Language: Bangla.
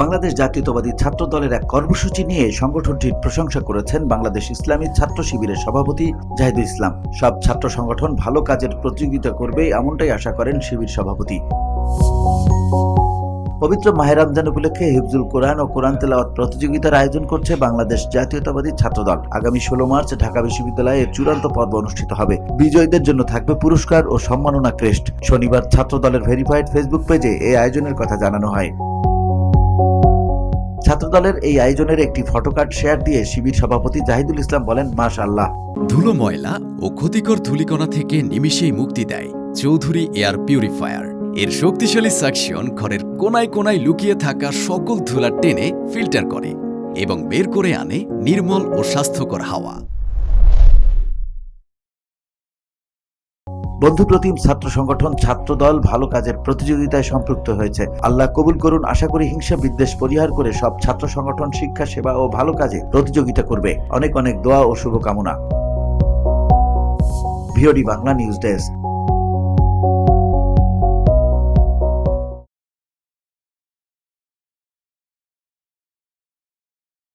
বাংলাদেশ জাতীয়তাবাদী ছাত্র দলের এক কর্মসূচি নিয়ে সংগঠনটির প্রশংসা করেছেন বাংলাদেশ ইসলামী ছাত্র শিবিরের সভাপতি জাহিদুল ইসলাম। সব ছাত্র সংগঠন ভালো কাজের প্রতিযোগিতা করবে এমনটাই আশা করেন শিবির সভাপতি। পবিত্র মাহে রমজান উপলক্ষে হিফজুল কোরআন ও কোরআন তেলাওয়াত প্রতিযোগিতার আয়োজন করছে বাংলাদেশ জাতীয়তাবাদী ছাত্রদল। আগামী ষোলো মার্চ ঢাকা বিশ্ববিদ্যালয়ে চূড়ান্ত পর্ব অনুষ্ঠিত হবে। বিজয়ীদের জন্য থাকবে পুরস্কার ও সম্মাননা ক্রেস্ট। শনিবার ছাত্রদলের ভেরিফাইড ফেসবুক পেজে এই আয়োজনের কথা জানানো হয়। ছাত্রদলের এই আয়োজনের একটি ফটোকার্ড শেয়ার দিয়ে শিবির সভাপতি জাহিদুল ইসলাম বলেন মাশাল্লাহ ধুলো ময়লা ও ক্ষতিকর ধুলিকণা থেকে নিমিশেই মুক্তি দেয় চৌধুরী এয়ার পিউরিফায়ার। এর শক্তিশালী সাকশন ঘরের কোনায় কোনায় লুকিয়ে থাকা সকল ধুলা টেনে ফিল্টার করে এবং বের করে আনে নির্মল ও স্বাস্থ্যকর হাওয়া। বন্ধুপ্রতিম ছাত্র সংগঠন ছাত্রদল ভালো কাজের প্রতিযোগিতায় সম্পৃক্ত হয়েছে। আল্লাহ কবুল করুন, আশা করি হিংসা বিদ্বেষ পরিহার করে সব ছাত্র সংগঠন, শিক্ষা, সেবা ও ভালো কাজে প্রতিযোগিতা করবে। অনেক অনেক দোয়া ও শুভকামনা। VOD Bangla news desk.